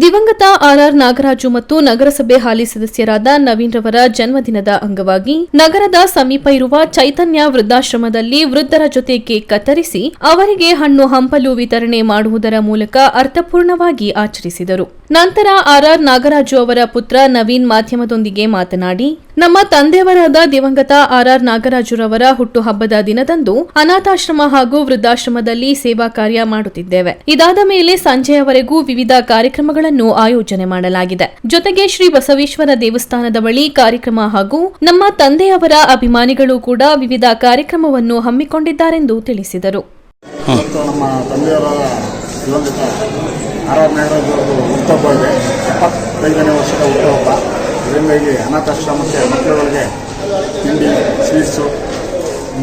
ದಿವಂಗತ ಆರ್ಆರ್ ನಾಗರಾಜು ಮತ್ತು ನಗರಸಭೆ ಹಾಲಿ ಸದಸ್ಯರಾದ ನವೀನ್ ರವರ ಜನ್ಮದಿನದ ಅಂಗವಾಗಿ ನಗರದ ಸಮೀಪ ಇರುವ ಚೈತನ್ಯ ವೃದ್ಧಾಶ್ರಮದಲ್ಲಿ ವೃದ್ಧರ ಜೊತೆ ಕೇಕ್ ಕತ್ತರಿಸಿ ಅವರಿಗೆ ಹಣ್ಣು ಹಂಪಲು ವಿತರಣೆ ಮಾಡುವುದರ ಮೂಲಕ ಅರ್ಥಪೂರ್ಣವಾಗಿ ಆಚರಿಸಿದರು. ನಂತರ ಆರ್ಆರ್ ನಾಗರಾಜು ಅವರ ಪುತ್ರ ನವೀನ್ ಮಾಧ್ಯಮದೊಂದಿಗೆ ಮಾತನಾಡಿ ನಮ್ಮ ತಂದೆಯವರಾದ ದಿವಂಗತ ಆರ್ಆರ್ ನಾಗರಾಜುರವರ ಹುಟ್ಟುಹಬ್ಬದ ದಿನದಂದು ಅನಾಥಾಶ್ರಮ ಹಾಗೂ ವೃದ್ಧಾಶ್ರಮದಲ್ಲಿ ಸೇವಾ ಕಾರ್ಯ ಮಾಡುತ್ತಿದ್ದೇವೆ. ಇದಾದ ಮೇಲೆ ಸಂಜೆಯವರೆಗೂ ವಿವಿಧ ಕಾರ್ಯಕ್ರಮಗಳನ್ನು ಆಯೋಜನೆ ಮಾಡಲಾಗಿದೆ. ಜೊತೆಗೆ ಶ್ರೀ ಬಸವೇಶ್ವರ ದೇವಸ್ಥಾನದ ಬಳಿ ಕಾರ್ಯಕ್ರಮ ಹಾಗೂ ನಮ್ಮ ತಂದೆಯವರ ಅಭಿಮಾನಿಗಳು ಕೂಡ ವಿವಿಧ ಕಾರ್ಯಕ್ರಮವನ್ನು ಹಮ್ಮಿಕೊಂಡಿದ್ದಾರೆಂದು ತಿಳಿಸಿದರು. ಇವತ್ತು ನಮ್ಮ ತಂದೆಯವರ ದಿವಂಗತ ಆರ್ ಆರ್ ನಾಗರಾಜ್ ಅವ್ರದ್ದು ಹುಟ್ಟುಹಬ್ಬ ಇದೆ. ಎಪ್ಪತ್ತೈದನೇ ವರ್ಷದ ಹುಟ್ಟುಹಬ್ಬ. ಇದರಿಂದಾಗಿ ಅನಾಥಾಶ್ರಮಕ್ಕೆ ಮಕ್ಕಳುಗಳಿಗೆ ತಿಂಡಿ, ಸ್ವೀಟ್ಸು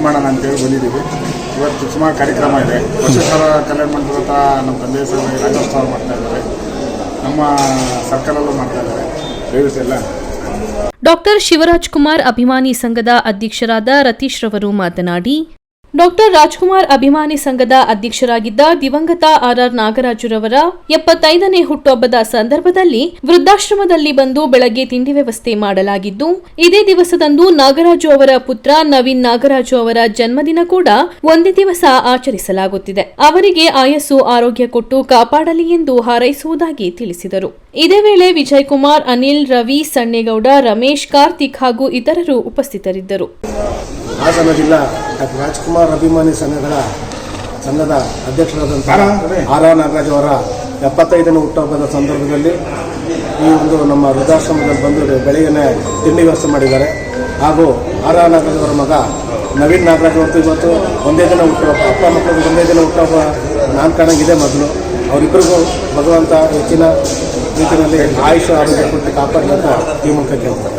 ಮಾಡೋಣ ಅಂತೇಳಿ ಬಂದಿದ್ದೀವಿ. ಇವತ್ತು ಸುಮಾರು ಕಾರ್ಯಕ್ರಮ ಇದೆ. ಬಸವೇಶ್ವರ ಕಲ್ಯಾಣ ಮಂಟಪದ ಹತ್ರ ನಮ್ಮ ತಂದೆ ಹೆಸರು ರಾಜ್ಯೋತ್ಸವ ಮಾಡ್ತಾ ಇದ್ದಾರೆ. ನಮ್ಮ ಸರ್ಕಲಲ್ಲೂ ಮಾಡ್ತಾ ಇದ್ದಾರೆ. ದಯವಿಟ್ಟು ಎಲ್ಲ. ಡಾಕ್ಟರ್ ಶಿವರಾಜ್ ಕುಮಾರ್ ಅಭಿಮಾನಿ ಸಂಘದ ಅಧ್ಯಕ್ಷರಾದ ರತೀಶ್ ರವರು ಮಾತನಾಡಿ ಡಾಕ್ಟರ್ ರಾಜ್ಕುಮಾರ್ ಅಭಿಮಾನಿ ಸಂಘದ ಅಧ್ಯಕ್ಷರಾಗಿದ್ದ ದಿವಂಗತ ಆರ್ಆರ್ ನಾಗರಾಜುರವರ ಎಪ್ಪತ್ತೈದನೇ ಹುಟ್ಟುಹಬ್ಬದ ಸಂದರ್ಭದಲ್ಲಿ ವೃದ್ಧಾಶ್ರಮದಲ್ಲಿ ಬಂದು ಬೆಳಗ್ಗೆ ತಿಂಡಿ ವ್ಯವಸ್ಥೆ ಮಾಡಲಾಗಿದ್ದು, ಇದೇ ದಿವಸದಂದು ನಾಗರಾಜು ಅವರ ಪುತ್ರ ನವೀನ್ ನಾಗರಾಜು ಅವರ ಜನ್ಮದಿನ ಕೂಡ ಒಂದೇ ದಿವಸ ಆಚರಿಸಲಾಗುತ್ತಿದೆ. ಅವರಿಗೆ ಆಯಸ್ಸು, ಆರೋಗ್ಯ ಕೊಟ್ಟು ಕಾಪಾಡಲಿ ಎಂದು ಹಾರೈಸುವುದಾಗಿ ತಿಳಿಸಿದರು. ಇದೇ ವೇಳೆ ವಿಜಯ್ ಕುಮಾರ್ ಅನಿಲ್, ರವಿ, ಸಣ್ಣೇಗೌಡ, ರಮೇಶ್, ಕಾರ್ತಿಕ್ ಹಾಗೂ ಇತರರು ಉಪಸ್ಥಿತರಿದ್ದರು. ಹಾಸನ ಜಿಲ್ಲಾ ಡಾಕ್ಟರ್ ರಾಜ್ಕುಮಾರ್ ಅಭಿಮಾನಿ ಸಂಘಗಳ ಸಂಘದ ಅಧ್ಯಕ್ಷರಾದಂಥ ಆರ್ ಆರ್ ನಾಗರಾಜ್ ಅವರ ಎಪ್ಪತ್ತೈದನೇ ಹುಟ್ಟುಹಬ್ಬದ ಸಂದರ್ಭದಲ್ಲಿ ಈ ಒಂದು ನಮ್ಮ ವೃದ್ಧಾಶ್ರಮದಲ್ಲಿ ಬಂದು ಬೆಳಿಗ್ಗೆ ತಿಂಡಿ ವ್ಯವಸ್ಥೆ ಮಾಡಿದ್ದಾರೆ. ಹಾಗೂ ಆರ್ ಆರ್ ನಾಗರಾಜ್ ಅವರ ಮಗ ನವೀನ್ ನಾಗರಾಜ್ ಅವತ್ತು ಇವತ್ತು ಒಂದೇ ದಿನ ಹುಟ್ಟುಹಬ್ಬ. ಅಪ್ಪ ಮಕ್ಕಳಿಗೆ ಒಂದೇ ದಿನ ಹುಟ್ಟುಹಬ್ಬ ನಾನು ಕಾಣಂಗಿದೆ ಮೊದಲು. ಅವರಿಬ್ಬರಿಗೂ ಭಗವಂತ ಹೆಚ್ಚಿನ ರೀತಿಯಲ್ಲಿ ಆಯುಷ ಆರೋಗ್ಯ ಕೊಟ್ಟು ಕಾಪಾಡಲಿ ಅಂತ ಈ ಮೂಲಕ ಕೇಳ್ತಾರೆ